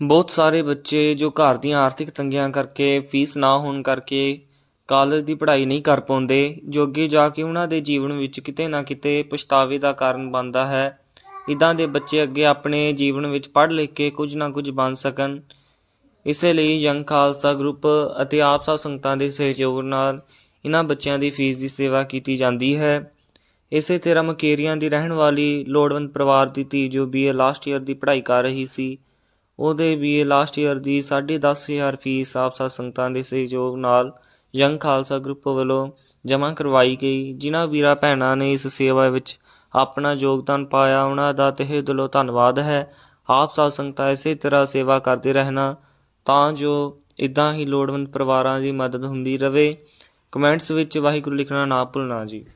ਬਹੁਤ ਸਾਰੇ ਬੱਚੇ ਜੋ ਘਰ ਦੀਆਂ ਆਰਥਿਕ ਤੰਗੀਆਂ ਕਰਕੇ ਫੀਸ ਨਾ ਹੋਣ ਕਰਕੇ ਕਾਲਜ ਦੀ ਪੜ੍ਹਾਈ ਨਹੀਂ ਕਰ ਪਾਉਂਦੇ, ਜੋ ਅੱਗੇ ਜਾ ਕੇ ਉਹਨਾਂ ਦੇ ਜੀਵਨ ਵਿੱਚ ਕਿਤੇ ਨਾ ਕਿਤੇ ਪਛਤਾਵੇ ਦਾ ਕਾਰਨ ਬਣਦਾ ਹੈ। ਇਦਾਂ ਦੇ ਬੱਚੇ ਅੱਗੇ ਆਪਣੇ ਜੀਵਨ ਵਿੱਚ ਪੜ੍ਹ ਲਿਖ ਕੇ ਕੁਝ ਨਾ ਕੁਝ ਬਣ ਸਕਣ। ਇਸੇ ਲਈ ਯੰਗ ਖਾਲਸਾ ਗਰੁੱਪ ਅਤੇ ਆਪ ਸਾਧ ਸੰਗਤਾਂ ਦੇ ਸਹਿਯੋਗ ਨਾਲ ਇਹਨਾਂ ਬੱਚਿਆਂ ਦੀ ਫੀਸ ਦੀ ਸੇਵਾ ਕੀਤੀ ਜਾਂਦੀ ਹੈ। ਇਸੇ ਤਰ੍ਹਾਂ ਮਕੇਰੀਆਂ ਦੀ ਰਹਿਣ ਵਾਲੀ ਲੋੜਵੰਦ ਪਰਿਵਾਰ ਦੀ ਧੀ ਜੋ ਬੀਏ ਲਾਸਟ ਈਅਰ ਦੀ ਪੜ੍ਹਾਈ ਕਰ ਰਹੀ ਸੀ ਉਹਦੇ ਬੀਏ ਲਾਸਟ ਈਅਰ ਦੀ 10500 ਫੀਸ ਆਪ ਸਾਧ ਸੰਗਤਾਂ ਦੇ ਸਹਿਯੋਗ ਨਾਲ ਯੰਗ ਖਾਲਸਾ ਗਰੁੱਪ ਵੱਲੋਂ ਜਮ੍ਹਾਂ ਕਰਵਾਈ ਗਈ, ਜਿਨ੍ਹਾਂ ਵੀਰਾਂ ਭੈਣਾਂ ਨੇ ਇਸ ਸੇਵਾ ਵਿੱਚ ਆਪਣਾ ਯੋਗਦਾਨ ਪਾਇਆ। ਉਹਨਾਂ ਦਾ ਤਹਿ ਦਿਲੋਂ ਧੰਨਵਾਦ ਹੈ। ਆਪ ਸਾਧ ਸੰਗਤਾਂ ਇਸੇ ਤਰ੍ਹਾਂ ਸੇਵਾ ਕਰਦੇ ਰਹਿਣਾ, ਤਾਂ ਜੋ ਇਦਾਂ ਹੀ ਲੋੜਵੰਦ ਪਰਿਵਾਰਾਂ ਦੀ ਮਦਦ ਹੁੰਦੀ ਰਹੇ ਕਮੈਂਟਸ ਵਿੱਚ ਵਾਹਿਗੁਰੂ ਲਿਖਣਾ ਨਾ ਭੁੱਲਣਾ ਜੀ।